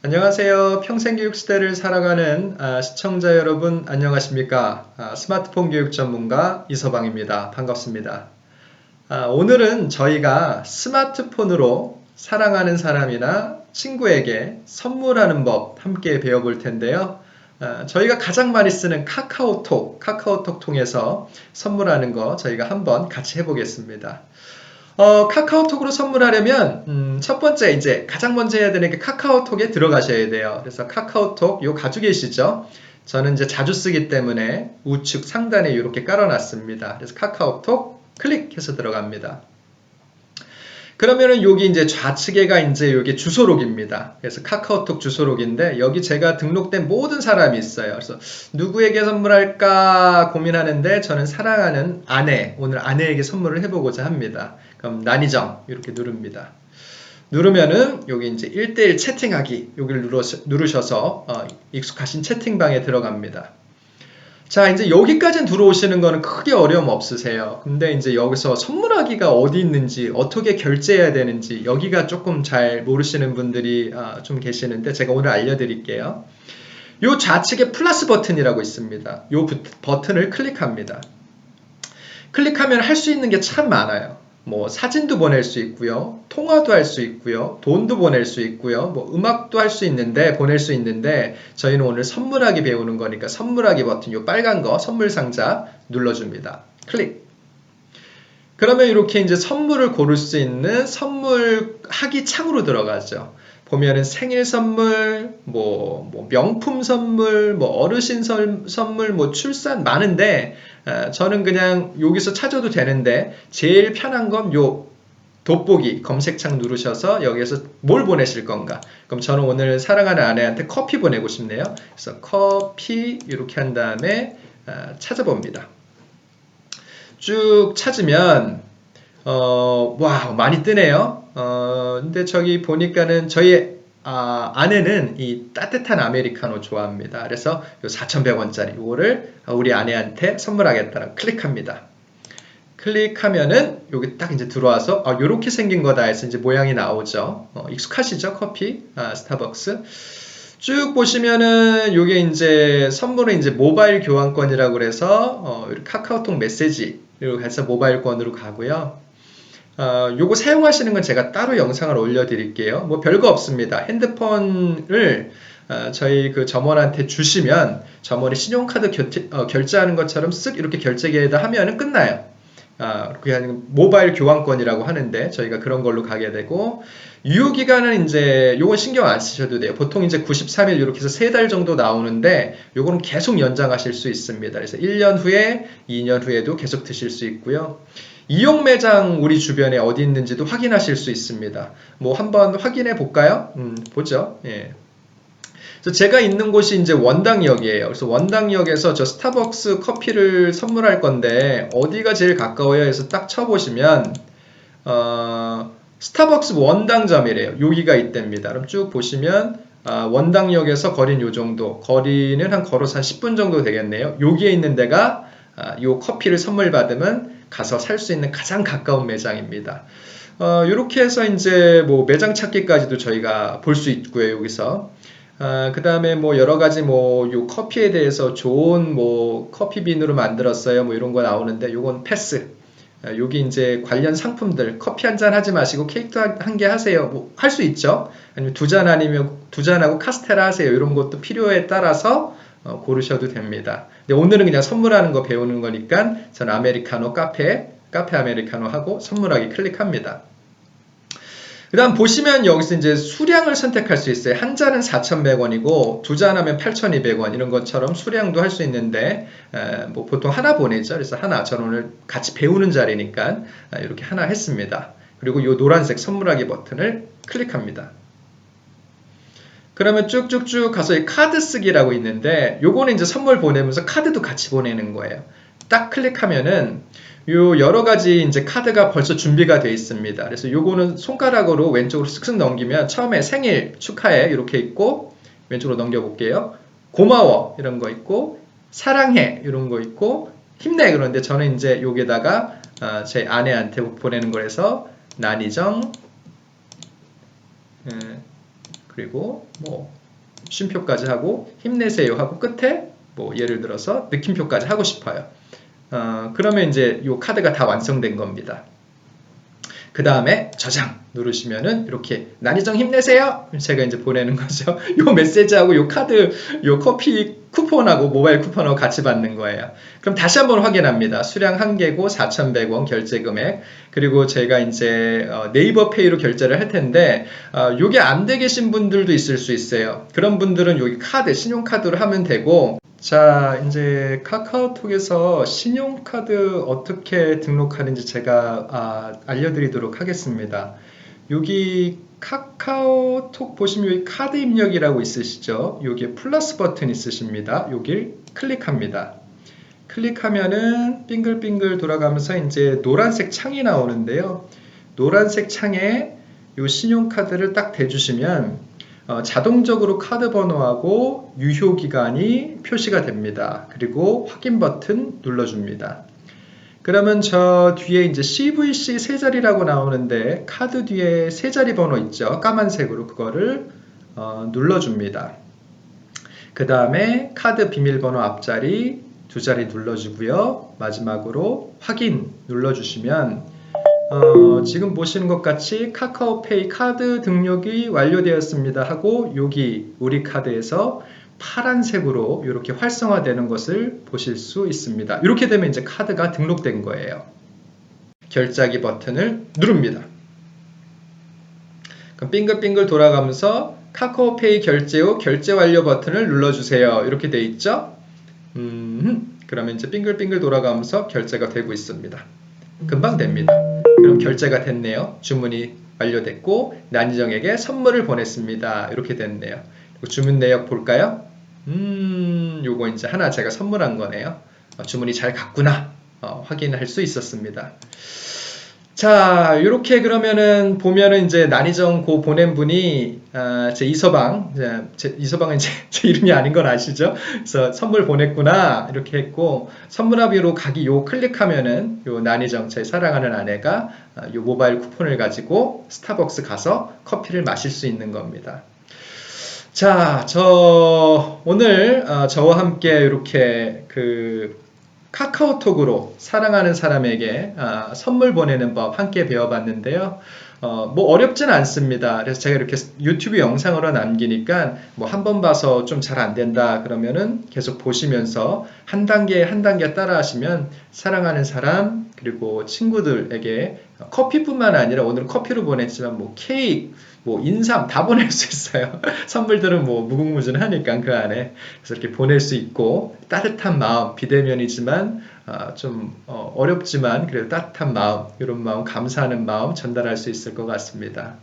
안녕하세요. 평생교육 시대를 살아가는 아, 시청자 여러분 안녕하십니까? 아, 스마트폰 교육 전문가 이서방입니다. 반갑습니다. 아, 오늘은 저희가 스마트폰으로 사랑하는 사람이나 친구에게 선물하는 법 함께 배워볼 텐데요. 아, 저희가 가장 많이 쓰는 카카오톡, 카카오톡 통해서 선물하는 거 저희가 한번 같이 해보겠습니다. 어, 카카오톡으로 선물하려면 음, 첫 번째 이제 가장 먼저 해야 되는 게 카카오톡에 들어가셔야 돼요. 그래서 카카오톡 요 가지고 계시죠? 저는 이제 자주 쓰기 때문에 우측 상단에 이렇게 깔아놨습니다. 그래서 카카오톡 클릭해서 들어갑니다. 그러면은 여기 이제 좌측에가 이제 여기 주소록입니다. 그래서 카카오톡 주소록인데 여기 제가 등록된 모든 사람이 있어요. 그래서 누구에게 선물할까 고민하는데 저는 사랑하는 아내, 오늘 아내에게 선물을 해보고자 합니다. 그럼 난이정 이렇게 누릅니다. 누르면은 여기 이제 1대1 채팅하기 여기를 누르셔서 어, 익숙하신 채팅방에 들어갑니다. 자, 이제 여기까지는 들어오시는 거는 크게 어려움 없으세요. 근데 이제 여기서 선물하기가 어디 있는지, 어떻게 결제해야 되는지, 여기가 조금 잘 모르시는 분들이 아, 좀 계시는데, 제가 오늘 알려드릴게요. 요 좌측에 플러스 버튼이라고 있습니다. 요 버튼을 클릭합니다. 클릭하면 할 수 있는 게 참 많아요. 뭐 사진도 보낼 수 있고요. 통화도 할 수 있고요. 돈도 보낼 수 있고요. 뭐 음악도 할 수 있는데 보낼 수 있는데 저희는 오늘 선물하기 배우는 거니까 선물하기 버튼 요 빨간 거 선물 상자 눌러 줍니다. 클릭. 그러면 이렇게 이제 선물을 고를 수 있는 선물 하기 창으로 들어가죠. 보면은 생일 선물, 뭐, 뭐 명품 선물, 뭐 어르신 선물, 뭐 출산 많은데 어, 저는 그냥 여기서 찾아도 되는데 제일 편한 건 요 돋보기 검색창 누르셔서 여기에서 뭘 보내실 건가? 그럼 저는 오늘 사랑하는 아내한테 커피 보내고 싶네요. 그래서 커피 이렇게 한 다음에 어, 찾아봅니다. 쭉 찾으면 어, 와 많이 뜨네요. 어, 근데 저기 보니까는 저희 아, 아내는 이 따뜻한 아메리카노 좋아합니다. 그래서 요 4,100원짜리 이거를 우리 아내한테 선물하겠다는 클릭합니다. 클릭하면은 여기 딱 이제 들어와서 아, 요렇게 생긴 거다 해서 이제 모양이 나오죠. 어, 익숙하시죠? 커피, 아, 스타벅스. 쭉 보시면은 요게 이제 선물은 이제 모바일 교환권이라고 그래서 어, 카카오톡 메시지 이렇게 해서 모바일권으로 가고요. 어, 요거 사용하시는 건 제가 따로 영상을 올려드릴게요. 뭐 별거 없습니다. 핸드폰을 어, 저희 그 점원한테 주시면 점원이 신용카드 결제, 어, 결제하는 것처럼 쓱 이렇게 결제기에다 하면은 끝나요. 아, 그냥 모바일 교환권이라고 하는데 저희가 그런 걸로 가게 되고 유효 기간은 이제 요건 신경 안 쓰셔도 돼요. 보통 이제 93일 이렇게 해서 3달 정도 나오는데 요거는 계속 연장하실 수 있습니다. 그래서 1년 후에 2년 후에도 계속 드실 수 있고요. 이용 매장 우리 주변에 어디 있는지도 확인하실 수 있습니다. 뭐 한번 확인해 볼까요? 음, 보죠. 예. 그래서 제가 있는 곳이 이제 원당역이에요. 그래서 원당역에서 저 스타벅스 커피를 선물할 건데 어디가 제일 가까워요? 해서 딱 쳐보시면 어, 스타벅스 원당점이래요. 여기가 있답니다. 그럼 쭉 보시면 아, 원당역에서 거리는 요 정도, 거리는 한 걸어서 한 10분 정도 되겠네요. 여기에 있는 데가 아, 요 커피를 선물 받으면 가서 살 수 있는 가장 가까운 매장입니다. 어, 이렇게 해서 이제 뭐 매장 찾기까지도 저희가 볼 수 있고요, 여기서. 아, 그 다음에 뭐 여러 가지 뭐 요 커피에 대해서 좋은 뭐 커피빈으로 만들었어요. 뭐 이런 거 나오는데 요건 패스. 아, 여기 이제 관련 상품들 커피 한 잔 하지 마시고 케이크도 한 개 하세요. 뭐 할 수 있죠. 아니면 두 잔 아니면 두 잔하고 카스테라 하세요. 이런 것도 필요에 따라서 어, 고르셔도 됩니다. 근데 오늘은 그냥 선물하는 거 배우는 거니까 저는 아메리카노 카페, 카페 아메리카노 하고 선물하기 클릭합니다. 그 다음 보시면 여기서 이제 수량을 선택할 수 있어요. 한 잔은 4,100원이고 두 잔 하면 8,200원 이런 것처럼 수량도 할 수 있는데 에, 뭐 보통 하나 보내죠. 그래서 하나 저는 오늘 같이 배우는 자리니까 이렇게 하나 했습니다. 그리고 이 노란색 선물하기 버튼을 클릭합니다. 그러면 쭉쭉쭉 가서 이 카드 쓰기라고 있는데 요거는 이제 선물 보내면서 카드도 같이 보내는 거예요. 딱 클릭하면은 요 여러 가지 이제 카드가 벌써 준비가 되어 있습니다. 그래서 요거는 손가락으로 왼쪽으로 쓱쓱 넘기면 처음에 생일 축하해 이렇게 있고 왼쪽으로 넘겨 볼게요. 고마워 이런 거 있고 사랑해 이런 거 있고 힘내 그런데 저는 이제 여기다가 어, 제 아내한테 보내는 거라서 난이정 예, 그리고 뭐 쉼표까지 하고 힘내세요 하고 끝에 뭐 예를 들어서 느낌표까지 하고 싶어요. 어, 그러면 이제 이 카드가 다 완성된 겁니다. 그 다음에 저장 누르시면은 이렇게 난이정 힘내세요. 제가 이제 보내는 거죠. 요 메시지하고 요 카드, 요 커피 쿠폰하고 모바일 쿠폰하고 같이 받는 거예요. 그럼 다시 한번 확인합니다. 수량 한 개고 4,100원 결제 금액. 그리고 제가 이제 어, 네이버 페이로 결제를 할 텐데 어, 요게 안 돼 계신 분들도 있을 수 있어요. 그런 분들은 여기 카드, 신용카드로 하면 되고 자, 이제 카카오톡에서 신용카드 어떻게 등록하는지 제가 아, 알려드리도록 하겠습니다. 여기 카카오톡 보시면 여기 카드 입력이라고 있으시죠? 여기에 플러스 버튼 있으십니다. 여길 클릭합니다. 클릭하면은 빙글빙글 돌아가면서 이제 노란색 창이 나오는데요. 노란색 창에 이 신용카드를 딱 대주시면 어, 자동적으로 카드 번호하고 유효 기간이 표시가 됩니다. 그리고 확인 버튼 눌러줍니다. 그러면 저 뒤에 이제 CVC 세 자리라고 나오는데 카드 뒤에 세 자리 번호 있죠. 까만색으로 그거를 어, 눌러줍니다. 그 다음에 카드 비밀번호 앞자리 두 자리 눌러주고요. 마지막으로 확인 눌러주시면 어, 지금 보시는 것 같이 카카오페이 카드 등록이 완료되었습니다 하고 여기 우리 카드에서 파란색으로 이렇게 활성화되는 것을 보실 수 있습니다. 이렇게 되면 이제 카드가 등록된 거예요. 결제하기 버튼을 누릅니다. 그럼 빙글빙글 돌아가면서 카카오페이 결제 후 결제 완료 버튼을 눌러주세요. 이렇게 돼 있죠? 음, 그러면 이제 빙글빙글 돌아가면서 결제가 되고 있습니다. 금방 됩니다. 그럼 결제가 됐네요. 주문이 완료됐고 난이정에게 선물을 보냈습니다. 이렇게 됐네요. 주문 내역 볼까요? 음, 요거 이제 하나 제가 선물한 거네요. 어, 주문이 잘 갔구나 어, 확인할 수 있었습니다. 자, 이렇게 그러면은 보면은 이제 난이정 고 보낸 분이 아, 제 이서방, 제, 이서방은 제, 제, 이름이 아닌 건 아시죠? 그래서 선물 보냈구나 이렇게 했고 선물합의로 가기 요 클릭하면은 요 난이정 제 사랑하는 아내가 아, 요 모바일 쿠폰을 가지고 스타벅스 가서 커피를 마실 수 있는 겁니다. 자, 저 오늘 어, 저와 함께 이렇게 그 카카오톡으로 사랑하는 사람에게 아, 선물 보내는 법 함께 배워봤는데요. 어, 뭐 어렵진 않습니다. 그래서 제가 이렇게 유튜브 영상으로 남기니까 뭐 한 번 봐서 좀 잘 안 된다 그러면은 계속 보시면서 한 단계 한 단계 따라 하시면 사랑하는 사람 그리고 친구들에게 커피뿐만 아니라 오늘 커피로 보냈지만 뭐 케이크 뭐 인삼 다 보낼 수 있어요. 선물들은 뭐 무궁무진하니까 그 안에 그래서 이렇게 보낼 수 있고 따뜻한 마음 비대면이지만 어, 좀 어, 어렵지만 그래도 따뜻한 마음 이런 마음 감사하는 마음 전달할 수 있을 것 같습니다.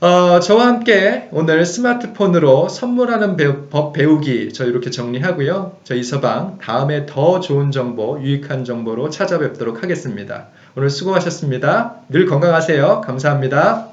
어, 저와 함께 오늘 스마트폰으로 선물하는 배우, 법 배우기 저 이렇게 정리하고요. 저 이서방 다음에 더 좋은 정보, 유익한 정보로 찾아뵙도록 하겠습니다. 오늘 수고하셨습니다. 늘 건강하세요. 감사합니다.